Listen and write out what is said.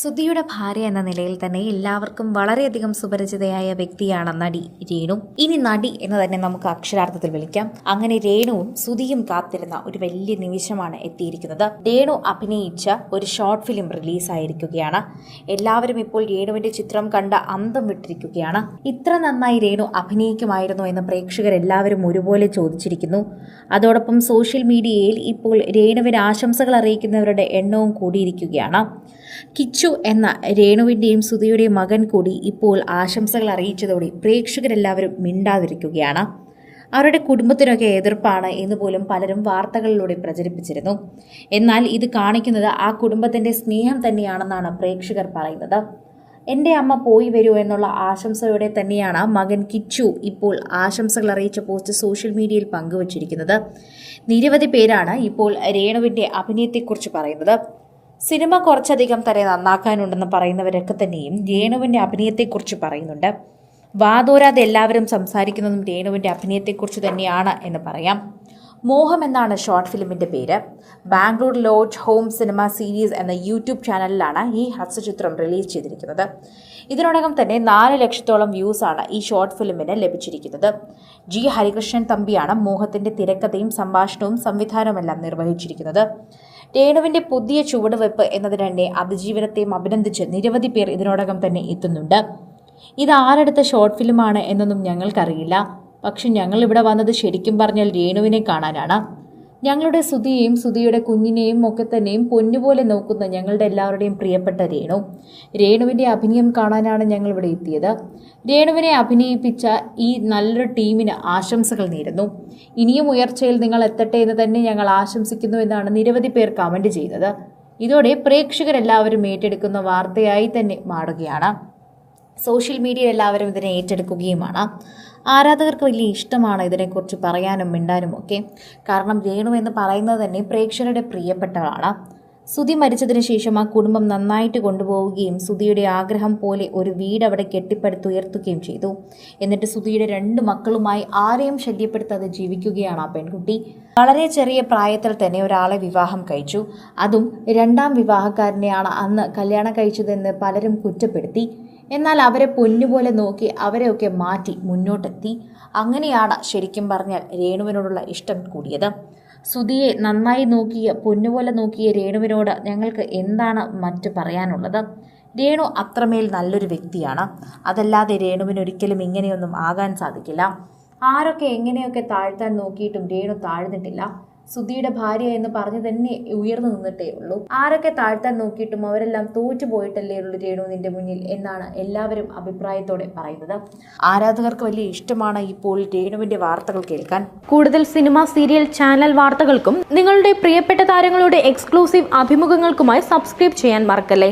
സുധിയുടെ ഭാര്യ എന്ന നിലയിൽ തന്നെ എല്ലാവർക്കും വളരെയധികം സുപരിചിതയായ വ്യക്തിയാണ് നടി രേണു. ഇനി നടി എന്ന് തന്നെ നമുക്ക് അക്ഷരാർത്ഥത്തിൽ വിളിക്കാം. അങ്ങനെ രേണുവും സുധിയും കാത്തിരുന്ന ഒരു വലിയ നിമിഷമാണ് എത്തിയിരിക്കുന്നത്. രേണു അഭിനയിച്ച ഒരു ഷോർട്ട് ഫിലിം റിലീസായിരിക്കുകയാണ്. എല്ലാവരും ഇപ്പോൾ രേണുവിന്റെ ചിത്രം കണ്ട അന്തം വിട്ടിരിക്കുകയാണ്. ഇത്ര നന്നായി രേണു അഭിനയിക്കുമായിരുന്നു എന്ന് പ്രേക്ഷകർ എല്ലാവരും ഒരുപോലെ ചോദിച്ചിരിക്കുന്നു. അതോടൊപ്പം സോഷ്യൽ മീഡിയയിൽ ഇപ്പോൾ രേണുവിന് ആശംസകൾ അറിയിക്കുന്നവരുടെ എണ്ണവും കൂടിയിരിക്കുകയാണ്. കിച്ചു എന്ന രേണുവിന്റെയും സുധിയുടെയും മകൻ കൂടി ഇപ്പോൾ ആശംസകൾ അറിയിച്ചതോടെ പ്രേക്ഷകരെല്ലാവരും മിണ്ടാതിരിക്കുകയാണ്. അവരുടെ കുടുംബത്തിനൊക്കെ എതിർപ്പാണ് എന്ന് പോലും പലരും വാർത്തകളിലൂടെ പ്രചരിപ്പിച്ചിരുന്നു. എന്നാൽ ഇത് കാണിക്കുന്നത് ആ കുടുംബത്തിന്റെ സ്നേഹം തന്നെയാണെന്നാണ് പ്രേക്ഷകർ പറയുന്നത്. എന്റെ അമ്മ പോയി വരൂ എന്നുള്ള ആശംസയോടെ തന്നെയാണ് മകൻ കിച്ചു ഇപ്പോൾ ആശംസകൾ അറിയിച്ച പോസ്റ്റ് സോഷ്യൽ മീഡിയയിൽ പങ്കുവച്ചിരിക്കുന്നത്. നിരവധി പേരാണ് ഇപ്പോൾ രേണുവിന്റെ അഭിനയത്തെക്കുറിച്ച് പറയുന്നത്. സിനിമ കുറച്ചധികം തന്നെ നന്നാക്കാനുണ്ടെന്ന് പറയുന്നവരൊക്കെ തന്നെയും രേണുവിന്റെ അഭിനയത്തെക്കുറിച്ച് പറയുന്നുണ്ട്. വാതോരാതെ എല്ലാവരും സംസാരിക്കുന്നതും രേണുവിന്റെ അഭിനയത്തെക്കുറിച്ച് തന്നെയാണ് എന്ന് പറയാം. മോഹം എന്നാണ് ഷോർട്ട് ഫിലിമിന്റെ പേര്. Bangalore lodge home cinema series എന്ന യൂട്യൂബ് ചാനലിലാണ് ഈ ഹസ്തചിത്രം റിലീസ് ചെയ്തിരിക്കുന്നത്. ഇതിനോടകം തന്നെ നാല് ലക്ഷത്തോളം വ്യൂസാണ് ഈ ഷോർട്ട് ഫിലിമിന് ലഭിച്ചിരിക്കുന്നത്. ജി ഹരികൃഷ്ണൻ തമ്പിയാണ് മോഹത്തിന്റെ തിരക്കഥയും സംഭാഷണവും സംവിധാനവുമെല്ലാം നിർവഹിച്ചിരിക്കുന്നത്. രേണുവിന്റെ പുതിയ ചുവടുവെപ്പ് എന്നതിനെ അതിജീവനത്തെയും അഭിനന്ദിച്ച് നിരവധി പേർ ഇതിനോടകം തന്നെ എത്തുന്നുണ്ട്. ഇത് ആരെടുത്ത ഷോർട്ട് ഫിലിമാണ് എന്നൊന്നും ഞങ്ങൾക്കറിയില്ല. പക്ഷെ ഞങ്ങൾ ഇവിടെ വന്നത് ശരിക്കും പറഞ്ഞാൽ രേണുവിനെ കാണാനാണ്. ഞങ്ങളുടെ സുതിയെയും സുതിയുടെ കുഞ്ഞിനെയും ഒക്കെ തന്നെയും പൊന്നുപോലെ നോക്കുന്ന ഞങ്ങളുടെ എല്ലാവരുടെയും പ്രിയപ്പെട്ട രേണു. രേണുവിന്റെ അഭിനയം കാണാനാണ് ഞങ്ങൾ ഇവിടെ എത്തിയത്. രേണുവിനെ അഭിനയിപ്പിച്ച ഈ നല്ലൊരു ടീമിന് ആശംസകൾ നേരുന്നു. ഇനിയും ഉയർച്ചയിൽ നിങ്ങൾ എത്തട്ടെ എന്ന് തന്നെ ഞങ്ങൾ ആശംസിക്കുന്നു എന്നാണ് നിരവധി പേർ കമന്റ് ചെയ്തത് ഇതോടെ പ്രേക്ഷകരെല്ലാവരും ഏറ്റെടുക്കുന്ന വാർത്തയായി തന്നെ മാറുകയാണ്. സോഷ്യൽ മീഡിയയിൽ എല്ലാവരും ഇതിനെ ഏറ്റെടുക്കുകയുമാണ്. ആരാധകർക്ക് വലിയ ഇഷ്ടമാണ് ഇതിനെക്കുറിച്ച് പറയാനും മിണ്ടാനും ഒക്കെ. കാരണം രേണു എന്ന് പറയുന്നത് തന്നെ പ്രേക്ഷകരുടെ പ്രിയപ്പെട്ടവളാണ്. സുധി മരിച്ചതിന് ശേഷം ആ കുടുംബം നന്നായിട്ട് കൊണ്ടുപോവുകയും സുധിയുടെ ആഗ്രഹം പോലെ ഒരു വീട് അവിടെ കെട്ടിപ്പടുത്തുയർത്തുകയും ചെയ്തു. എന്നിട്ട് സുധിയുടെ രണ്ട് മക്കളുമായി ആരെയും ശല്യപ്പെടുത്താതെ ജീവിക്കുകയാണ് ആ പെൺകുട്ടി. വളരെ ചെറിയ പ്രായത്തിൽ തന്നെ ഒരാളെ വിവാഹം കഴിച്ചു. അതും രണ്ടാം വിവാഹക്കാരനെയാണ് അന്ന് കല്യാണം കഴിച്ചതെന്ന് പലരും കുറ്റപ്പെടുത്തി. എന്നാൽ അവരെ പൊന്നുപോലെ നോക്കി അവരെയൊക്കെ മാറ്റി മുന്നോട്ടെത്തി. അങ്ങനെയാണ് ശരിക്കും പറഞ്ഞാൽ രേണുവിനോടുള്ള ഇഷ്ടം കൂടിയത്. സുധിയെ നന്നായി നോക്കിയ പൊന്നുപോലെ നോക്കിയ രേണുവിനോട് ഞങ്ങൾക്ക് എന്താണ് മറ്റു പറയാനുള്ളത്? രേണു അത്രമേൽ നല്ലൊരു വ്യക്തിയാണ്. അതല്ലാതെ രേണുവിന് ഒരിക്കലും ഇങ്ങനെയൊന്നും ആകാൻ സാധിക്കില്ല. ആരൊക്കെ എങ്ങനെയൊക്കെ താഴ്ത്താൻ നോക്കിയിട്ടും രേണു താഴ്ന്നിട്ടില്ല. സുധിയുടെ ഭാര്യ എന്ന് പറഞ്ഞു തന്നെ ഉയർന്നു നിന്നിട്ടേ ഉള്ളൂ. ആരൊക്കെ താഴ്ത്താൻ നോക്കിയിട്ടും അവരെല്ലാം തോറ്റുപോയിട്ടല്ലേ ഉള്ളൂ രേണു നിന്റെ മുന്നിൽ എന്നാണ് എല്ലാവരും അഭിപ്രായത്തോടെ പറയുന്നത്. ആരാധകർക്ക് വലിയ ഇഷ്ടമാണ് ഇപ്പോൾ രേണുവിന്റെ വാർത്തകൾ കേൾക്കാൻ. കൂടുതൽ സിനിമ സീരിയൽ ചാനൽ വാർത്തകൾക്കും നിങ്ങളുടെ പ്രിയപ്പെട്ട താരങ്ങളുടെ എക്സ്ക്ലൂസീവ് അഭിമുഖങ്ങൾക്കുമായി സബ്സ്ക്രൈബ് ചെയ്യാൻ മറക്കല്ലേ?